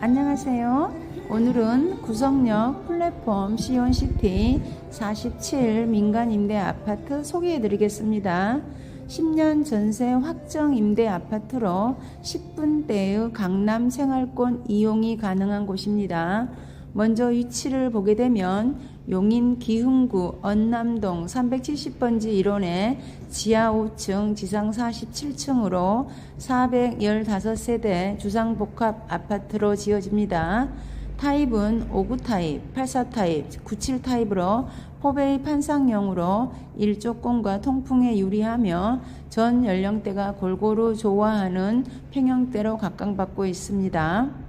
안녕하세요. 오늘은 구성역 플랫폼 시온시티 47 민간 임대 아파트 소개해 드리겠습니다. 10년 전세 확정 임대 아파트로 10분대의 강남 생활권 이용이 가능한 곳입니다. 먼저 위치를 보게 되면 용인 기흥구 언남동 370번지 1원에 지하 5층 지상 47층으로 415세대 주상복합 아파트로 지어집니다. 타입은 59 타입, 84 타입, 97 타입으로 포베이 판상형으로 일조권과 통풍에 유리하며 전 연령대가 골고루 좋아하는 평형대로 각광받고 있습니다.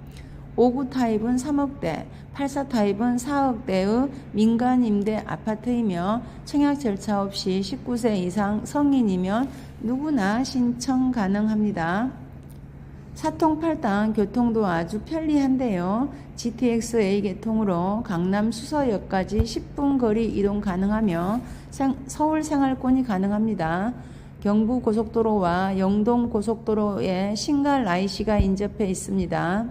59 타입은 3억대, 84 타입은 4억대의 민간 임대 아파트이며 청약 절차 없이 19세 이상 성인이면 누구나 신청 가능합니다. 사통팔당 교통도 아주 편리한데요. GTX A 계통으로 강남 수서역까지 10분 거리 이동 가능하며 생- 서울 생활권이 가능합니다. 경부 고속도로와 영동 고속도로에 신갈 IC가 인접해 있습니다.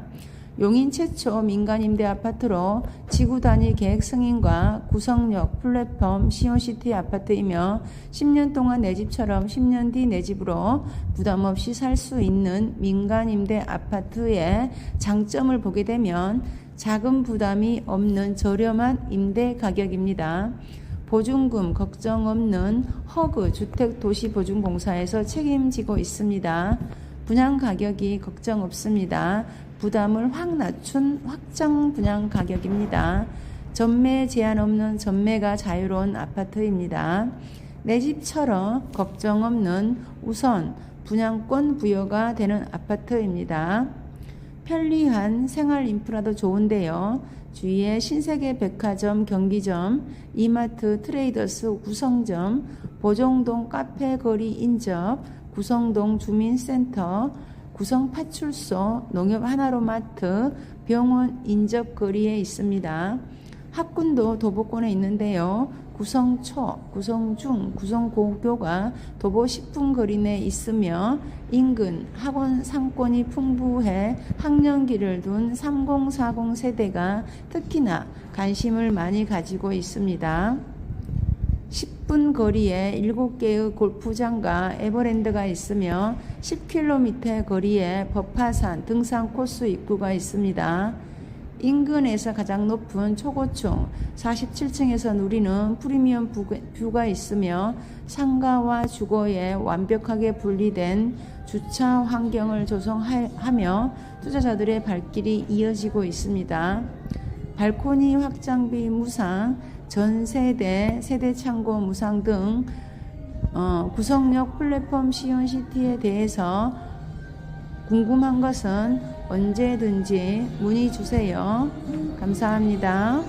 용인 최초 민간 임대 아파트로 지구 단위 계획 승인과 구성역 플랫폼 시온시티 아파트이며 10년 동안 내 집처럼 10년 뒤 내 집으로 부담 없이 살 수 있는 민간 임대 아파트의 장점을 보게 되면 자금 부담이 없는 저렴한 임대 가격입니다. 보증금 걱정 없는 허그 주택 도시 보증공사에서 책임지고 있습니다. 분양 가격이 걱정 없습니다. 부담을 확 낮춘 확정 분양 가격입니다. 전매 제한 없는 전매가 자유로운 아파트입니다. 내 집처럼 걱정 없는 우선 분양권 부여가 되는 아파트입니다. 편리한 생활 인프라도 좋은데요. 주위에 신세계 백화점, 경기점, 이마트, 트레이더스, 구성점, 보정동 카페 거리 인접, 구성동 주민센터, 구성 파출소, 농협 하나로마트, 병원 인접 거리에 있습니다. 학군도 도보권에 있는데요. 구성초, 구성중, 구성고교가 도보 10분 거리 내에 있으며 인근 학원 상권이 풍부해 학년기를 둔 3040 세대가 특히나 관심을 많이 가지고 있습니다. 10분 거리에 7개의 골프장과 에버랜드가 있으며 10km 거리에 법화산 등산 코스 입구가 있습니다. 인근에서 가장 높은 초고층 47층에서 누리는 프리미엄 뷰가 있으며 상가와 주거에 완벽하게 분리된 주차 환경을 조성하며 투자자들의 발길이 이어지고 있습니다. 발코니 확장비 무상, 전 세대 세대 창고 무상 등 어, 구성력 플랫폼 시온시티에 대해서 궁금한 것은 언제든지 문의 주세요. 감사합니다.